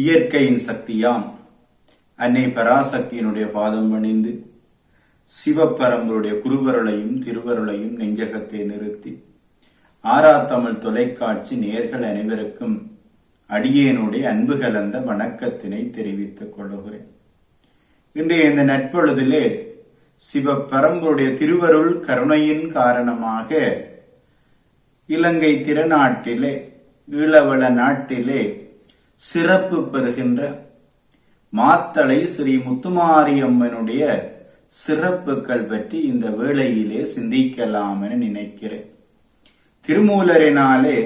இயற்கையின் சக்தியாம். அன்னை பராசக்தியினுடைய பாதம் பணிந்து சிவப்பரம்பருடைய குருவருளையும் திருவருளையும் நெஞ்சகத்தை நிறுத்தி ஆரா தமிழ் தொலைக்காட்சி நேர்கள் அனைவருக்கும் அடியேனுடைய அன்பு கலந்த வணக்கத்தினை தெரிவித்துக் கொள்ளுகிறேன். இன்றைய இந்த நட்பொழுதிலே சிவப்பரம்பருடைய திருவருள் கருணையின் காரணமாக இலங்கை திருநாட்டிலே ஈழவள நாட்டிலே சிறப்பு பெறுகின்ற மாத்தளை ஸ்ரீ முத்துமாரியம்மனுடைய சிறப்புகள் பற்றி இந்த வேளையிலே சிந்திக்கலாம் என நினைக்கிறேன். திருமூலரினாலே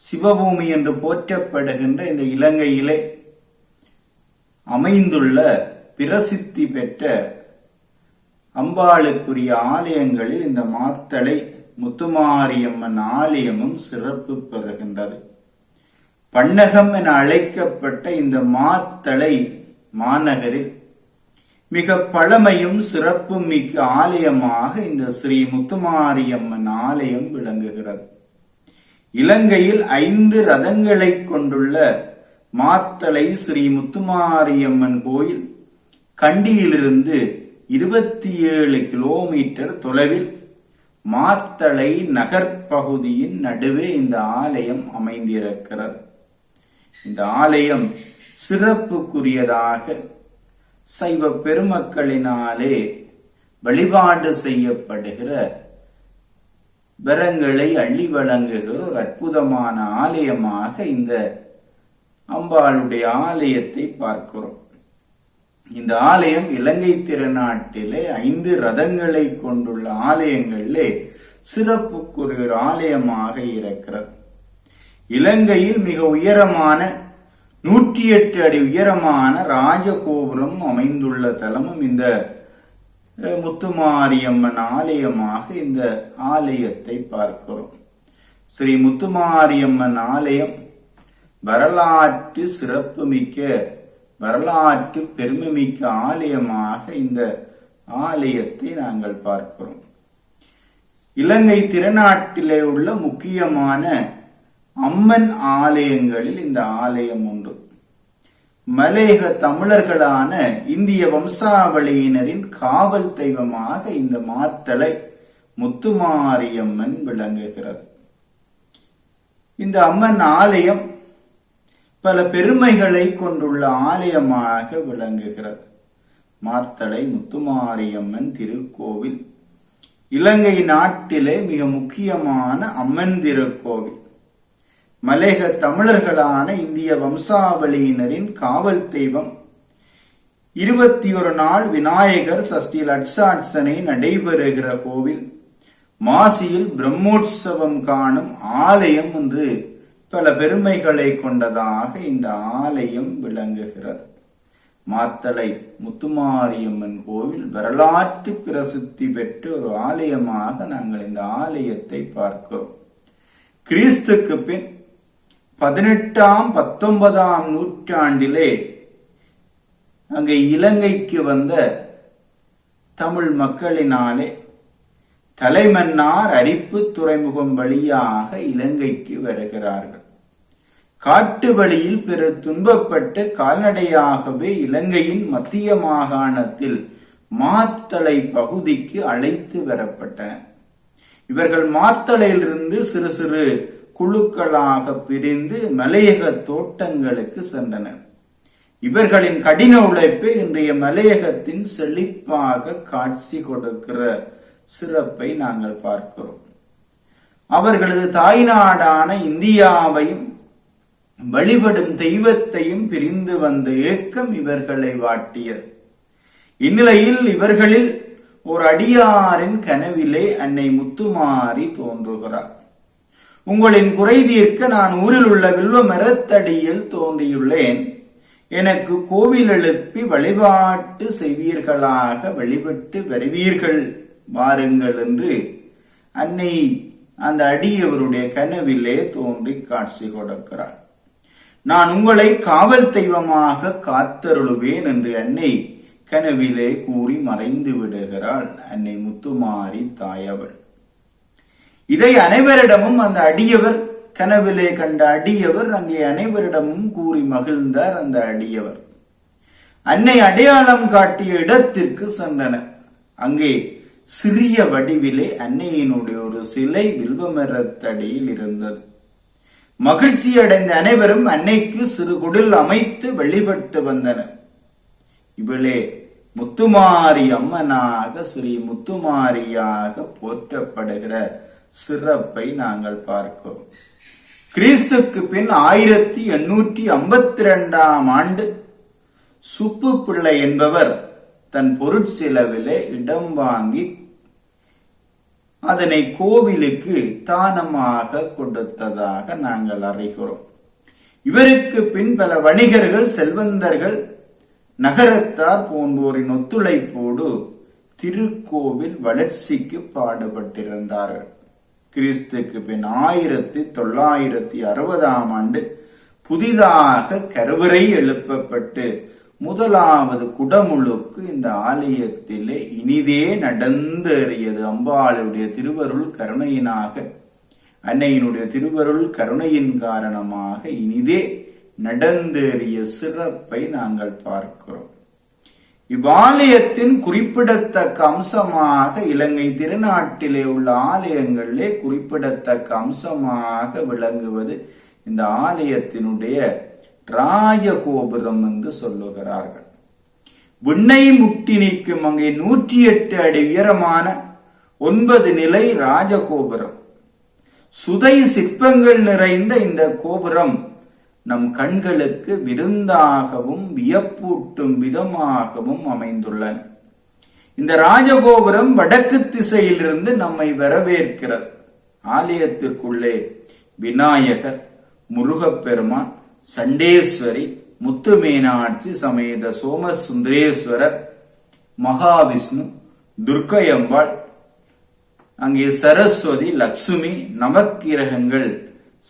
சிவபூமி என்று போற்றப்படுகின்ற இந்த இலங்கையிலே அமைந்துள்ள பிரசித்தி பெற்ற அம்பாளுக்குரிய ஆலயங்களில் இந்த மாத்தளை முத்துமாரியம்மன் ஆலயமும் சிறப்பு பெறுகின்றது. பன்னகம் என அழைக்கப்பட்ட இந்த மாத்தளை மாநகரில் மிக பழமையும் சிறப்பும் மிக்க ஆலயமாக இந்த ஸ்ரீ முத்துமாரியம்மன் ஆலயம் விளங்குகிறது. இலங்கையில் ஐந்து ரதங்களை கொண்டுள்ள மாத்தளை ஸ்ரீ முத்துமாரியம்மன் கோயில் கண்டியிலிருந்து இருபத்தி ஏழு கிலோமீட்டர் தொலைவில் மாத்தளை நகர்ப்பகுதியின் நடுவே இந்த ஆலயம் அமைந்திருக்கிறது. இந்த ஆலயம் சிறப்புக்குரியதாக சைவ பெருமக்களினாலே வழிபாடு செய்யப்படுகிற வரங்களை அள்ளி வழங்குகிற ஒரு அற்புதமான ஆலயமாக இந்த அம்பாளுடைய ஆலயத்தை பார்க்கிறோம். இந்த ஆலயம் இலங்கை திருநாட்டிலே ஐந்து ரதங்களை கொண்டுள்ள ஆலயங்களிலே சிறப்புக்குரிய ஆலயமாக இருக்கிறது. இலங்கையில் மிக உயரமான நூற்றி எட்டு அடி உயரமான ராஜகோபுரம் அமைந்துள்ள தலமும் இந்த முத்துமாரியம்மன் ஆலயமாக இந்த ஆலயத்தை பார்க்கிறோம். ஸ்ரீ முத்துமாரியம்மன் ஆலயம் வரலாற்று சிறப்புமிக்க வரலாற்று பெருமைமிக்க ஆலயமாக இந்த ஆலயத்தை நாங்கள் பார்க்கிறோம். இலங்கை திருநாட்டிலே உள்ள முக்கியமான அம்மன் ஆலயங்களில் இந்த ஆலயம் உண்டு. மலேக தமிழர்களான இந்திய வம்சாவளியினரின் காவல் தெய்வமாக இந்த மாத்தளை முத்துமாரியம்மன் விளங்குகிறது. இந்த அம்மன் ஆலயம் பல பெருமைகளை கொண்டுள்ள ஆலயமாக விளங்குகிறது. மாத்தளை முத்துமாரியம்மன் திருக்கோவில். இலங்கை நாட்டிலே மிக முக்கியமான அம்மன் திருக்கோவில். மலேக தமிழர்களான இந்திய வம்சாவளியினரின் காவல் தெய்வம். இருபத்தி ஒரு நாள் விநாயகர் சஷ்டி லட்சாட்சனை நடைபெறுகிற கோவில். மாசியில் பிரம்மோற்சவம் காணும் ஆலயம் என்று பல பெருமைகளை கொண்டதாக இந்த ஆலயம் விளங்குகிறது. மாத்தளை முத்துமாரியம்மன் கோவில் வரலாற்று பிரசித்தி பெற்ற ஒரு ஆலயமாக நாங்கள் இந்த ஆலயத்தை பார்க்கிறோம். கிறிஸ்துக்கு பின் பதினெட்டாம் பத்தொன்பதாம் நூற்றாண்டிலே அங்கே இலங்கைக்கு வந்த தமிழ் மக்களினாலே தலைமன்னார் அரிப்பு துறைமுகம் வழியாக இலங்கைக்கு வருகிறார்கள். காட்டு வழியில் பெரு துன்பப்பட்டு கால்நடையாகவே இலங்கையின் மத்திய மாகாணத்தில் மாத்தளை பகுதிக்கு அழைத்து வரப்பட்டனர். இவர்கள் மாத்தளையிலிருந்து சிறு சிறு குழுக்களாக பிரிந்து மலையக தோட்டங்களுக்கு சென்றனர் இவர்களின் கடின உழைப்பு இன்றைய மலையகத்தின் செழிப்பாக காட்சி கொடுக்கிற சிறப்பை நாங்கள் பார்க்கிறோம். அவர்களது தாய்நாடான இந்தியாவையும் வழிபடும் தெய்வத்தையும் பிரிந்து வந்த ஏக்கம் இவர்களை வாட்டியது. இந்நிலையில் இவர்களில் ஒரு அடியாரின் கனவிலே அன்னை முத்துமாரி தோன்றுகிறார். உங்களின் குறை தீர்க்க நான் ஊரில் உள்ள வில்வ மரத்தடியில் தோன்றியுள்ளேன். எனக்கு கோவில் எழுப்பி வழிபாட்டு செய்வீர்களாக வழிபட்டு வருவீர்கள் வாருங்கள் என்று அன்னை அந்த அடியவருடைய கனவிலே தோன்றி காட்சி கொடுக்கிறார். நான் உங்களை காவல் தெய்வமாக காத்தருளுவேன் என்று அன்னை கனவிலே கூறி மறைந்து விடுகிறாள். அன்னை முத்துமாரி தாயவள். இதை அனைவரிடமும் அந்த அடியவர் கனவிலே கண்ட அடியவர் அங்கே அனைவரிடமும் கூறி மகிழ்ந்தார் அந்த அடியவர். அன்னை அடையாளம் காட்டிய இடத்திற்கு சென்றனர் அங்கே சிறிய வடிவிலே அன்னையினுடைய ஒரு சிலை வில்வமரத்தடியில் இருந்தது. மகிழ்ச்சி அடைந்த அனைவரும் அன்னைக்கு சிறு குடில் அமைத்து வழிபட்டு வந்தனர். இவளே முத்துமாரி அம்மனாக ஸ்ரீ முத்துமாரியாக போற்றப்படுகிறார். சிறப்பை நாங்கள் பார்க்கிறோம் கிறிஸ்துக்கு பின் ஆயிரத்தி எண்ணூற்றி ஐம்பத்தி ரெண்டாம் ஆண்டு சுப்பு பிள்ளை என்பவர் தன் பொருட்செலவிலே இடம் வாங்கி அதனை கோவிலுக்கு தானமாக கொடுத்ததாக நாங்கள் அறிகிறோம். இவருக்கு பின் பல வணிகர்கள் செல்வந்தர்கள் நகரத்தார் போன்றோரின் ஒத்துழைப்போடு திருக்கோவில் வளர்ச்சிக்கு பாடுபட்டிருந்தார்கள். கிறிஸ்துக்கு பின் ஆயிரத்தி தொள்ளாயிரத்தி அறுபதாம் ஆண்டு புதிதாக கருவறை எழுப்பப்பட்டு முதலாவது குடமுழுக்கு இந்த ஆலயத்திலே இனிதே நடந்தேறியது. அம்பாளுடைய திருவருள் கருணையினாக அன்னையினுடைய திருவருள் கருணையின் காரணமாக இனிதே நடந்தேறிய சிறப்பை நாங்கள் பார்க்கிறோம். இவ்வாலயத்தின் குறிப்பிடத்தக்க அம்சமாக இலங்கை திருநாட்டிலே உள்ள ஆலயங்களிலே குறிப்பிடத்தக்க அம்சமாக விளங்குவது இந்த ஆலயத்தினுடைய ராஜகோபுரம் என்று சொல்லுகிறார்கள். விண்ணை முட்டி நிற்கும் அங்கே நூற்றி எட்டு அடி உயரமான ஒன்பது நிலை ராஜகோபுரம். சுதை சிற்பங்கள் நிறைந்த இந்த கோபுரம் நம் கண்களுக்கு விருந்தாகவும் வியப்பூட்டும் விதமாகவும் அமைந்துள்ளன. இந்த ராஜகோபுரம் வடக்கு திசையிலிருந்து நம்மை வரவேற்கிறது. ஆலயத்துக்குள்ளே விநாயகர் முருகப்பெருமான் சண்டேஸ்வரி முத்துமீனாட்சி சமேத சோமசுந்தரேஸ்வரர் மகாவிஷ்ணு துர்க்கையம்பாள் அங்கே சரஸ்வதி லக்ஷ்மி நவக்கிரகங்கள்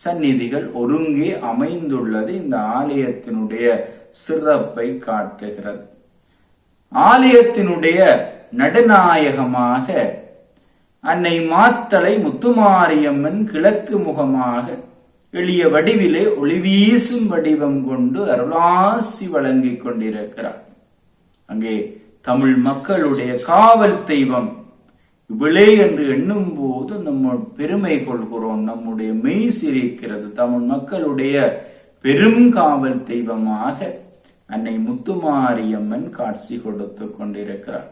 சந்நிதிகள் ஒருங்கே அமைந்துள்ளது. இந்த ஆலயத்தினுடைய சிறப்பை காட்டுகிறது. ஆலயத்தினுடைய நடுநாயகமாக அன்னை மாத்தளை முத்துமாரியம்மன் கிழக்கு முகமாக எளிய வடிவிலே ஒளிவீசும் வடிவம் கொண்டு அருளாசி வழங்கிக் கொண்டிருக்கிறார். அங்கே தமிழ் மக்களுடைய காவல் தெய்வம் விளை என்று எண்ணும் போது நம்ம பெருமை கொள்கிறோம். நம்முடைய மெய் சிரிக்கிறது. தமிழ் மக்களுடைய பெரும் காவல் தெய்வமாக அன்னை முத்துமாரியம்மன் காட்சி கொடுத்து கொண்டிருக்கிறார்.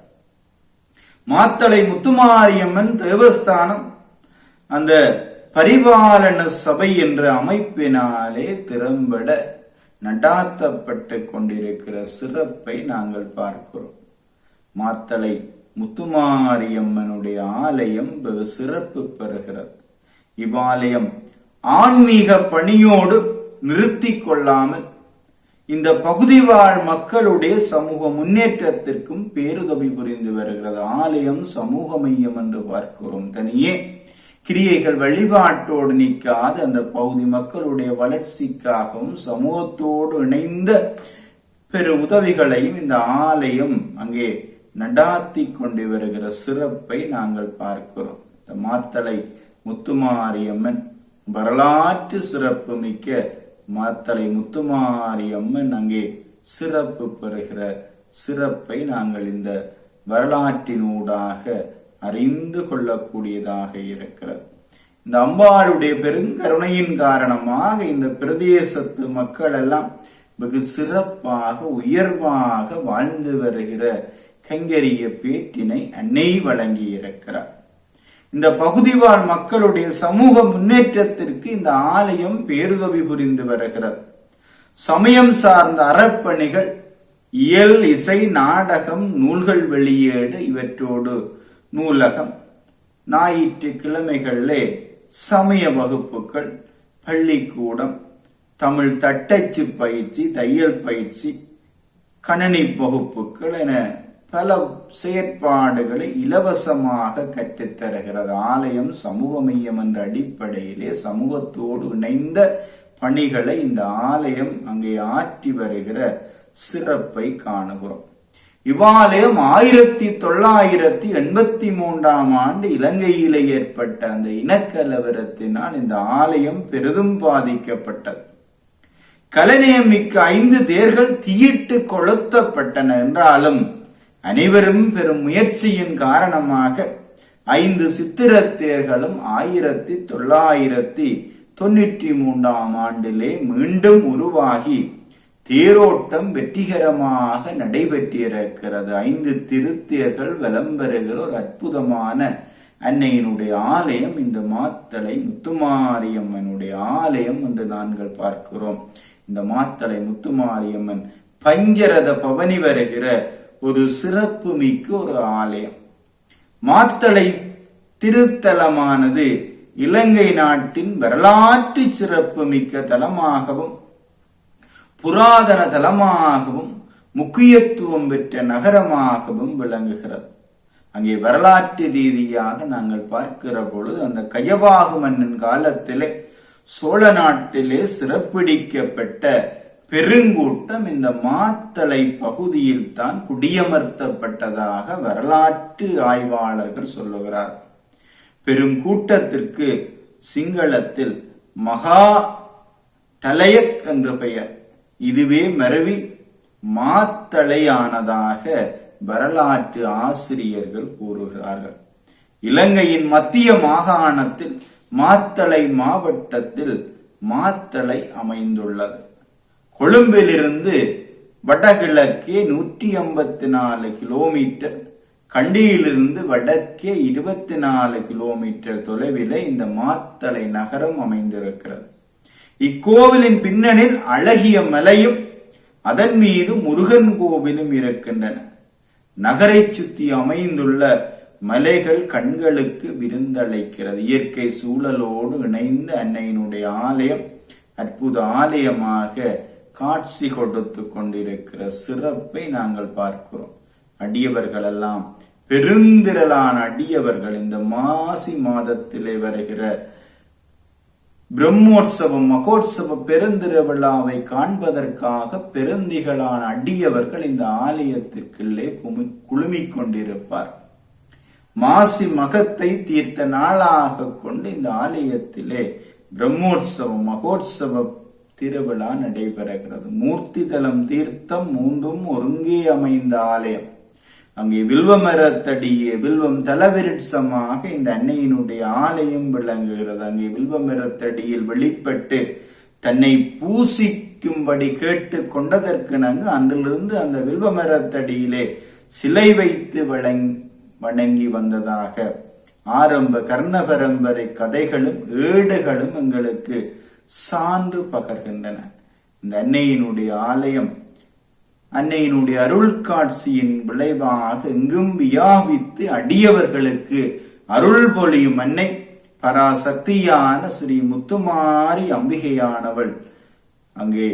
மாத்தளை முத்துமாரியம்மன் தேவஸ்தானம் அந்த பரிபாலன சபை என்ற அமைப்பினாலே திறம்பட நடாத்தப்பட்டு கொண்டிருக்கிற சிறப்பை நாங்கள் பார்க்கிறோம். மாத்தளை முத்துமாரியம்மனுடைய ஆலயம் வெகு சிறப்பு பெறுகிறது. இவ்வாலயம் ஆன்மீக பணியோடு நிறுத்தி கொள்ளாமல் இந்த பகுதி வாழ் மக்களுடைய சமூக முன்னேற்றத்திற்கும் பேருதவி புரிந்து வருகிறது. ஆலயம் சமூக மையம் என்று பார்க்கிறோம். தனியே கிரியைகள் வழிபாட்டோடு நிற்காத அந்த பகுதி மக்களுடைய வளர்ச்சிக்காகவும் சமூகத்தோடு இணைந்த பெரு உதவிகளையும் இந்த ஆலயம் அங்கே நடாத்தி கொண்டு வருகிற சிறப்பை நாங்கள் பார்க்கிறோம். இந்த மாத்தளை முத்துமாரியம்மன் வரலாற்று சிறப்பு மிக்க மாத்தளை முத்துமாரியம்மன் அங்கே சிறப்பு பெறுகிற சிறப்பை நாங்கள் இந்த வரலாற்றினூடாக அறிந்து கொள்ளக்கூடியதாக இருக்கிறது. இந்த அம்பாளுடைய பெருங்கருணையின் காரணமாக இந்த பிரதேசத்து மக்கள் எல்லாம் வெகு சிறப்பாக உயர்வாக வாழ்ந்து வருகிற கைங்கரிய பேட்டினை அன்னை வழங்கி இருக்கிறார் இந்த பகுதி வாழ் மக்களுடைய சமூக முன்னேற்றத்திற்கு இந்த ஆலயம் பேருதவி புரிந்து வருகிறது. சமயம் சார்ந்த அறப்பணிகள் இயல் இசை நாடகம் நூல்கள் வெளியீடு இவற்றோடு நூலகம் ஞாயிற்று கிழமைகளிலே சமய வகுப்புகள் பள்ளிக்கூடம் தமிழ் தட்டச்சு பயிற்சி தையல் பயிற்சி கணனி வகுப்புகள் என பல செயற்பாடுகளை இலவசமாக கற்றுத்தருகிறது ஆலயம் சமூக மையம் என்ற அடிப்படையிலே சமூகத்தோடு இணைந்த பணிகளை இந்த ஆலயம் அங்கே ஆற்றி வருகிற சிறப்பை காணுகிறோம். இவ்வாலயம் ஆயிரத்தி தொள்ளாயிரத்தி எண்பத்தி மூன்றாம் ஆண்டு இலங்கையிலே ஏற்பட்ட அந்த இனக்கலவரத்தினால் இந்த ஆலயம் பெரிதும் பாதிக்கப்பட்டது. கலநயம் மிக்க ஐந்து தேர்கள் தீயிட்டு கொளுத்தப்பட்டன என்றாலும் அனைவரும் பெரும் முயற்சியின் காரணமாக ஐந்து சித்திரத்தேர்களும் ஆயிரத்தி தொள்ளாயிரத்தி தொண்ணூற்றி மூன்றாம் ஆண்டிலே மீண்டும் உருவாகி தேரோட்டம் வெற்றிகரமாக நடைபெற்றிருக்கிறது. ஐந்து திருத்தேர்கள் வலம் ஒரு அற்புதமான அன்னையினுடைய ஆலயம் இந்த மாத்தளை முத்துமாரியம்மனுடைய ஆலயம் என்று நாங்கள் பார்க்கிறோம். இந்த மாத்தளை முத்துமாரியம்மன் பஞ்சரத பவனி வருகிற ஒரு சிறப்பு மிக்க ஒரு ஆலயம். மாத்தளை திருத்தலமானது இலங்கை நாட்டின் வரலாற்று சிறப்பு மிக்க தலமாகவும் புராதன தலமாகவும் முக்கியத்துவம் பெற்ற நகரமாகவும் விளங்குகிறது. அங்கே வரலாற்று ரீதியாக நாங்கள் பார்க்கிற பொழுது அந்த கயவாகு மன்னன் காலத்திலே சோழ நாட்டிலே சிறப்பிடிக்கப்பட்ட பெருங்கூட்டம் இந்த மாத்தளை பகுதியில் தான் குடியமர்த்தப்பட்டதாக வரலாற்று ஆய்வாளர்கள் சொல்லுகிறார். பெருங்கூட்டத்திற்கு சிங்களத்தில் மகா தலையக் என்ற பெயர். இதுவே மருவி மாத்தளையானதாக வரலாற்று ஆசிரியர்கள் கூறுகிறார்கள். இலங்கையின் மத்திய மாகாணத்தில் மாத்தளை மாவட்டத்தில் மாத்தளை அமைந்துள்ளது. கொழும்பிலிருந்து வடகிழக்கே நூற்றி ஐம்பத்தி நாலு கிலோமீட்டர் கண்டியிலிருந்து வடக்கே இருபத்தி நாலு கிலோமீட்டர் தொலைவில் இந்த மாத்தளை நகரம் அமைந்திருக்கிறது. இக்கோவிலின் பின்னணில் அழகிய மலையும் அதன் மீது முருகன் கோவிலும் இருக்கின்றன. நகரை சுற்றி அமைந்துள்ள மலைகள் கண்களுக்கு விருந்தளிக்கிறது. இயற்கை சூழலோடு இணைந்த அன்னையினுடைய ஆலயம் அற்புத ஆலயமாக காட்சி கொடுத்து கொண்டிருக்கிற சிறப்பை நாங்கள் பார்க்கிறோம். அடியவர்கள் எல்லாம் பெருந்திரளான அடியவர்கள் இந்த மாசி மாதத்திலே வருகிற பிரம்மோற்சவம் மகோற்சவ பெருந்திர விழாவை காண்பதற்காக பெருந்திகளான அடியவர்கள் இந்த ஆலயத்திற்குள்ளே குமி குழுமிக் கொண்டிருப்பார். மாசி மகத்தை தீர்த்த நாளாக கொண்டு இந்த ஆலயத்திலே பிரம்மோற்சவம் மகோற்சவ திருவிழா நடைபெறுகிறது. மூர்த்தி தலம் தீர்த்தம் மூன்றும் ஒருங்கே அமைந்த ஆலயம். அங்கே வில்வமரத்தடியே வில்வம் தலவிருட்சமாக இந்த அன்னையினுடைய ஆலயம் விளங்குகிறது. அங்கே வில்வமரத்தடியில் வெளிப்பட்டு தன்னை பூசிக்கும்படி கேட்டு கொண்டதற்கு நாங்கள் அன்றிலிருந்து அந்த வில்வமரத்தடியிலே சிலை வைத்து வணங்கி வந்ததாக ஆரம்ப கர்ண பரம்பரை கதைகளும் ஏடுகளும் எங்களுக்கு சான்று பகர்கின்றன. இந்த அன்னையினுடைய ஆலயம் அன்னையினுடைய அருள் காட்சியின் விளைவாக எங்கும் வியாபித்து அடியவர்களுக்கு அருள் பொழியும் அன்னை பராசக்தியான ஸ்ரீ முத்துமாரி அம்பிகையானவள். அங்கே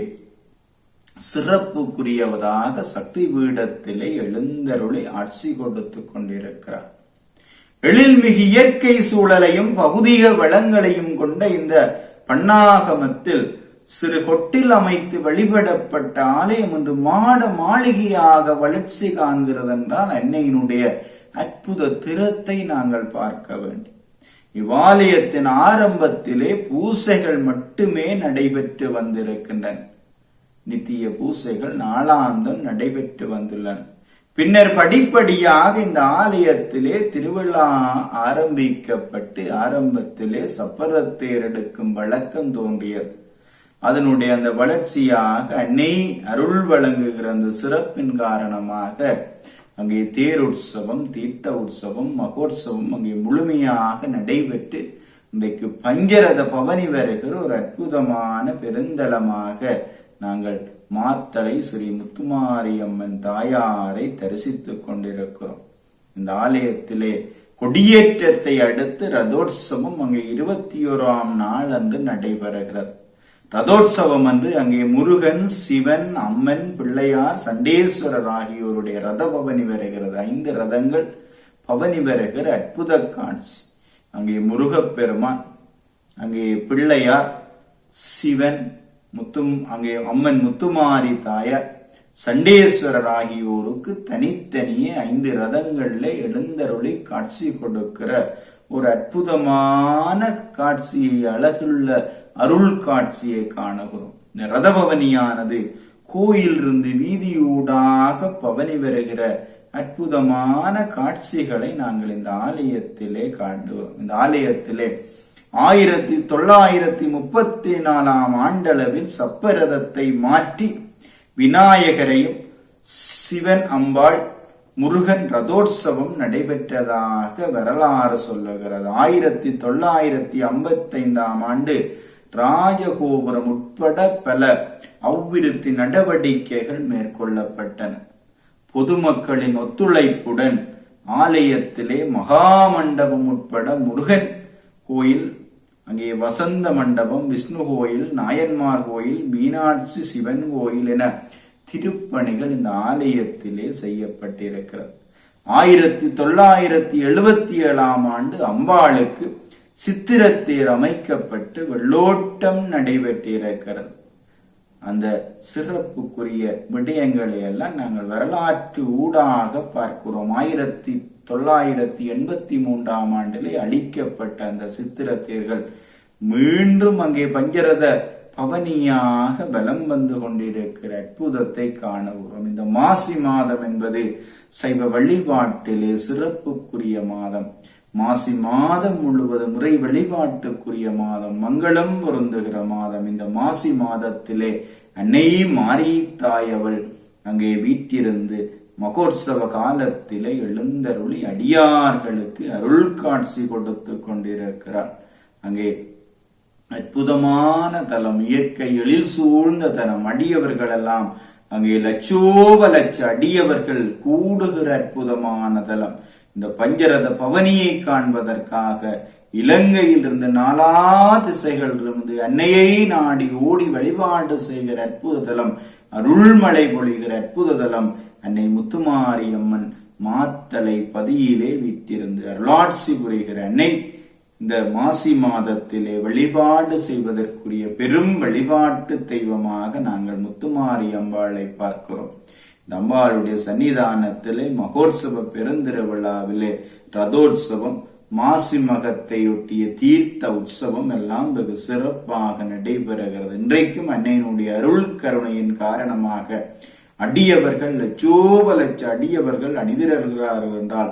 சிறப்புக்குரியவதாக சக்தி பீடத்திலே எழுந்தருளை ஆட்சி கொடுத்து கொண்டிருக்கிறார். எழில்மிகு இயற்கை சூழலையும் பகுதிக வளங்களையும் கொண்ட இந்த பண்ணாகமத்தில் சிறு கொட்டில் அமைத்து வழிபடப்பட்ட ஆலயம் என்று மாட மாளிகையாக வளர்ச்சி காண்கிறது என்றால் அன்னையினுடைய அற்புத திறத்தை நாங்கள் பார்க்க வேண்டும். இவ்வாலயத்தின் ஆரம்பத்திலே பூசைகள் மட்டுமே நடைபெற்று வந்திருக்கின்றன. நித்திய பூசைகள் நாளாந்தம் நடைபெற்று வந்துள்ளன. பின்னர் படிப்படியாக இந்த ஆலயத்திலே திருவிழா ஆரம்பிக்கப்பட்டு ஆரம்பத்திலே சப்பரத்தேர் எடுக்கும் வழக்கம் தோன்றியது. அதனுடைய அந்த வளர்ச்சியாக அன்னை அருள் வழங்குகிற அந்த சிறப்பின் காரணமாக அங்கே தேர் உற்சவம் தீர்த்த உற்சவம் மகோற்சவம் அங்கே முழுமையாக நடைபெற்று இன்றைக்கு பஞ்சரத பவனி வருகிற ஒரு அற்புதமான பெருந்தளமாக நாங்கள் மாத்தளை ஸ்ரீ முத்துமாரியம்மன் தாயாரை தரிசித்துக் கொண்டிருக்கிறோம். இந்த ஆலயத்திலே கொடியேற்றத்தை அடுத்து ரதோற்சவம் அங்கே இருபத்தி ஓராம் நாள் அன்று நடைபெறுகிறது. ரதோற்சவம் அன்று அங்கே முருகன் சிவன் அம்மன் பிள்ளையார் சண்டேஸ்வரர் ஆகியோருடைய ரத பவனி வருகிறது. ஐந்து ரதங்கள் பவனி வருகிற அற்புத காட்சி. அங்கே முருகப்பெருமான் அங்கே பிள்ளையார் சிவன் முத்தும் அங்கே அம்மன் முத்துமாரி தாயார் சண்டேஸ்வரர் ஆகியோருக்கு தனித்தனியே ஐந்து ரதங்கள்ல எழுந்தருளி காட்சி கொடுக்கிற ஒரு அற்புதமான காட்சியை அழகுள்ள அருள் காட்சியை காணுகிறோம். இந்த ரதபவனியானது கோயிலிருந்து வீதியூடாக பவனி வருகிற அற்புதமான காட்சிகளை நாங்கள் இந்த ஆலயத்திலே காண்டுகிறோம் இந்த ஆலயத்திலே ஆயிரத்தி தொள்ளாயிரத்தி முப்பத்தி நாலாம் ஆண்டளவில் சப்பரதத்தை மாற்றி விநாயகரையும் சிவன் அம்பாள் முருகன் ரதோற்சவம் நடைபெற்றதாக வரலாறு சொல்லுகிறது. ஆயிரத்தி தொள்ளாயிரத்தி ஐம்பத்தைந்தாம் ஆண்டு ராஜகோபுரம் உட்பட பல அவ்விருத்தி நடவடிக்கைகள் மேற்கொள்ளப்பட்டன. பொதுமக்களின் ஒத்துழைப்புடன் ஆலயத்திலே மகாமண்டபம் உட்பட முருகன் கோயில் அங்கே வசந்த மண்டபம் விஷ்ணு கோயில் நாயன்மார் கோயில் மீனாட்சி சிவன் கோயில் என திருப்பணிகள் இந்த ஆலயத்திலே செய்யப்பட்டிருக்கிறது. ஆயிரத்தி தொள்ளாயிரத்தி எழுபத்தி ஏழாம் ஆண்டு அம்பாளுக்கு சித்திரத்தேர் அமைக்கப்பட்டு வெள்ளோட்டம் நடைபெற்றிருக்கிறது. அந்த சிறப்புக்குரிய விடயங்களை எல்லாம் நாங்கள் வரலாற்று ஊடாக பார்க்கிறோம். ஆயிரத்தி தொள்ளாயிரத்தி எண்பத்தி மூன்றாம் ஆண்டிலே அழிக்கப்பட்ட அந்த சித்திரத்தேர்கள் மீண்டும் அங்கே பஞ்சரத பவனியாக பலம் வந்து கொண்டிருக்கிற அற்புதத்தை காணுகிறோம் இந்த மாசி மாதம் என்பது சைவ வழிபாட்டிலே சிறப்புக்குரிய மாதம். மாசி மாதம் முழுவதும் முறை வழிபாட்டுக்குரிய மாதம். மங்களம் பொருந்துகிற மாதம். இந்த மாசி மாதத்திலே அன்னை மாரி தாயவள் அங்கே வீட்டிருந்து மகோற்சவ காலத்திலே எழுந்தருளி அடியார்களுக்கு அருள் காட்சி கொடுத்து கொண்டிருக்கிறார். அங்கே அற்புதமான தலம் இயற்கை எழில் சூழ்ந்த தலம் அடியவர்கள் எல்லாம் அங்கே லட்சோப லட்ச அடியவர்கள் கூடுகிற அற்புதமான தலம். இந்த பஞ்சரத பவனியை காண்பதற்காக இலங்கையில் இருந்து நாலா திசைகள் இருந்து அன்னையை நாடி ஓடி வழிபாடு செய்கிற அற்புத தலம் அருள்மலை பொழிகிற அற்புத தலம் அன்னை முத்துமாரியம்மன் மாத்தலை பதியிலே வீட்டிருந்து அருளாட்சி புரிகிற அன்னை இந்த மாசி மாதத்திலே வழிபாடு செய்வதற்குரிய பெரும் வழிபாட்டு தெய்வமாக நாங்கள் முத்துமாரி அம்பாளை பார்க்கிறோம். இந்த அம்பாளுடைய சன்னிதானத்திலே மகோற்சவ பெருந்திருவிழாவிலே ரதோற்சவம் மாசி மகத்தையொட்டிய தீர்த்த உற்சவம் எல்லாம் வெகு சிறப்பாக நடைபெறுகிறது. இன்றைக்கும் அன்னையினுடைய அருள் கருணையின் காரணமாக அடியவர்கள் லட்சோப லட்ச அடியவர்கள் அணிதிரர்கிறார்கள் என்றால்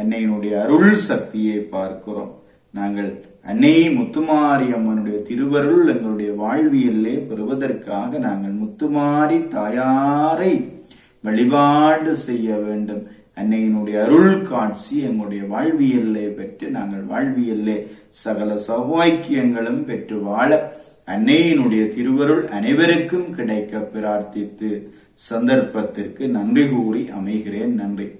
அன்னையினுடைய அருள் சக்தியை பார்க்கிறோம். நாங்கள் அன்னை முத்துமாரி அம்மனுடைய திருவருள் எங்களுடைய வாழ்வியலே பெறுவதற்காக நாங்கள் முத்துமாரி தாயாரை வழிபாடு செய்ய வேண்டும். அன்னையினுடைய அருள் காட்சி எங்களுடைய வாழ்வியல்லே பெற்று நாங்கள் வாழ்வியல்லே சகல சௌபாக்கியங்களும் பெற்று வாழ அன்னையினுடைய திருவருள் அனைவருக்கும் கிடைக்க பிரார்த்தித்து சந்தர்ப்பத்திற்கு நன்றி கூறி அமைகிறேன். நன்றி.